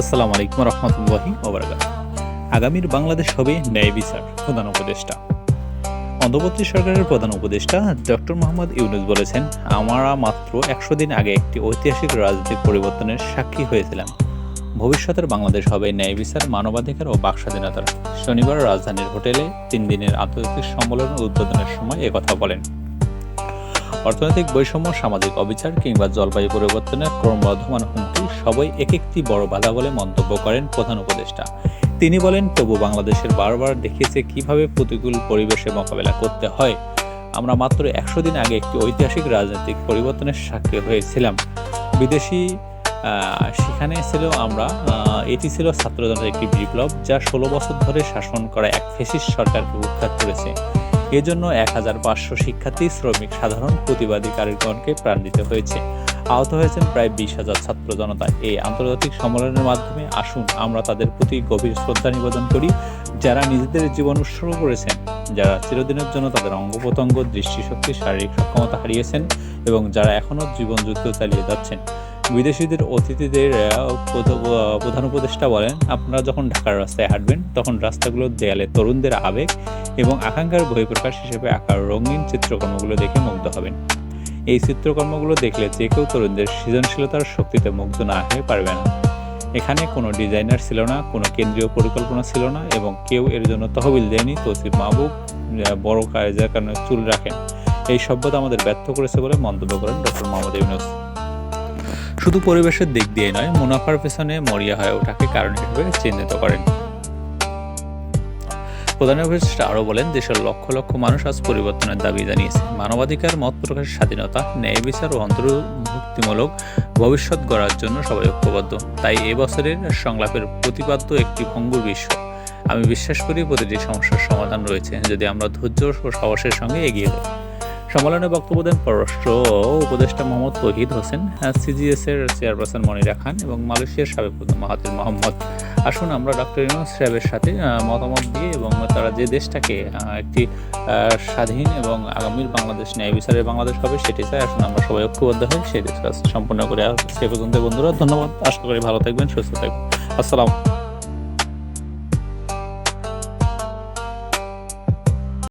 আসসালামু আলাইকুম রহমতুল্লাহি আগামীর বাংলাদেশ হবে ন্যায় বিচার প্রধান উপদেষ্টা। অন্তর্বর্তী সরকারের প্রধান উপদেষ্টা ডক্টর মোহাম্মদ ইউনুস বলেছেন, আমরা মাত্র একশো দিন আগে একটি ঐতিহাসিক রাজনৈতিক পরিবর্তনের সাক্ষী হয়েছিলাম। ভবিষ্যতের বাংলাদেশ হবে ন্যায় বিচার, মানবাধিকার ও বাক স্বাধীনতার শনিবার রাজধানীর হোটেলে তিন দিনের আন্তর্জাতিক সম্মেলন উদ্বোধনের সময় একথা বলেন। অর্থনৈতিক বৈষম্য, সামাজিক অবিচার কিংবা জলবায়ু পরিবর্তনের ক্রমবর্ধমান হুমকি সবই এক একটি বড় বাধা বলে মন্তব্য করেন প্রধান উপদেষ্টা। তিনি বলেন, তবু বাংলাদেশের বারবার দেখিয়েছে কীভাবে প্রতিকূল পরিবেশে মোকাবেলা করতে হয়। আমরা মাত্র একশো দিন আগে একটি ঐতিহাসিক রাজনৈতিক পরিবর্তনের সাক্ষী হয়েছিলাম। বিদেশি সেখানে ছিল আমরা এটি ছিল ছাত্রজনতার একটি বিপ্লব যা ষোলো বছর ধরে শাসন করা এক ফেসিস্ট সরকারকে উৎখাত করেছে। এজন্য এক হাজার পাঁচশো শিক্ষার্থী শ্রমিক সাধারণ প্রতিবাদী কারিগণকে প্রাণ দিতে হয়েছে। আহত হয়েছেন প্রায় বিশ হাজার ছাত্র জনতা। এই আন্তর্জাতিক সম্মেলনের মাধ্যমে আসুন, আমরা তাদের প্রতি গভীর শ্রদ্ধা নিবেদন করি। যারা নিজেদের জীবন উৎসর্গ করেছেন, যারা চিরদিনের জন্য তাদের অঙ্গ প্রত্যঙ্গ দৃষ্টিশক্তি, শারীরিক সক্ষমতা হারিয়েছেন এবং যারা এখনও জীবনযুদ্ধ চালিয়ে যাচ্ছেন বিদেশিদের অতিথিদের প্রধান উপদেষ্টা বলেন, আপনারা যখন ঢাকার রাস্তায় হাঁটবেন, তখন রাস্তাগুলোর দেয়ালে তরুণদের আবেগ এবং আকাঙ্ক্ষার বহিঃপ্রকাশ হিসেবে আঁকা রঙিন চিত্রকর্মগুলো দেখে মুগ্ধ হবেন। এই চিত্রকর্মগুলো দেখলে যে কেউ তরুণদের সৃজনশীলতার শক্তিতে মুগ্ধ না হয়ে পারবে না। এখানে কোনো ডিজাইনার ছিল না, কোনো কেন্দ্রীয় পরিকল্পনা ছিল না এবং কেউ এর জন্য তহবিল দেয়নি। তসিফ মাহবুব বড় কাজের কারণে চুল রাখেন। এই সভ্যতা আমাদের ব্যর্থ করেছে বলে মন্তব্য করেন ডক্টর মোহাম্মদ ইউনুস। শুধু পরিবেশের দিক দিয়ে নয়, মুনাফার পেছনে মরিয়া হয়ে ওঠাকে কারণ হিসেবে চিহ্নিত করেন। প্রধান উপদেষ্টা আরও বলেন, দেশের লক্ষ লক্ষ মানুষ আজ পরিবর্তনের দাবি জানিয়েছে। মানবাধিকার, মত প্রকাশের স্বাধীনতা, ন্যায় বিচার ও অন্তর্ভুক্তিমূলক ভবিষ্যৎ গড়ার জন্য সবাই ঐক্যবদ্ধ। তাই এবছরের সংলাপের প্রতিপাদ্য একটি ভঙ্গুর বিশ্ব। আমি বিশ্বাস করি, প্রতিটি সমস্যার সমাধান রয়েছে, যদি আমরা ধৈর্য ও সাহসের সঙ্গে এগিয়ে যাই। সম্মেলনে বক্তব্য দেন পররাষ্ট্র উপদেষ্টা মোহাম্মদ তহিদ হোসেন সিজিএস এর চেয়ারপারসন মনিরা খান এবং মালয়েশিয়ার সাবেক প্রধান মাহাতির মোহাম্মদ। আসুন আমরা ডক্টর ইউনুস সাহেবের সাথে মতামত দিয়ে এবং তারা যে দেশটাকে একটি স্বাধীন এবং আগামীর বাংলাদেশ ন্যায় বিচারের বাংলাদেশ হবে সেটি চাই আসুন আমরা সবাই ঐক্যবদ্ধ হই, সেই দেশ সম্পূর্ণ করে সে পর্যন্ত বন্ধুরা, ধন্যবাদ। আশা করি ভালো থাকবেন, সুস্থ থাকবেন। আসসালাম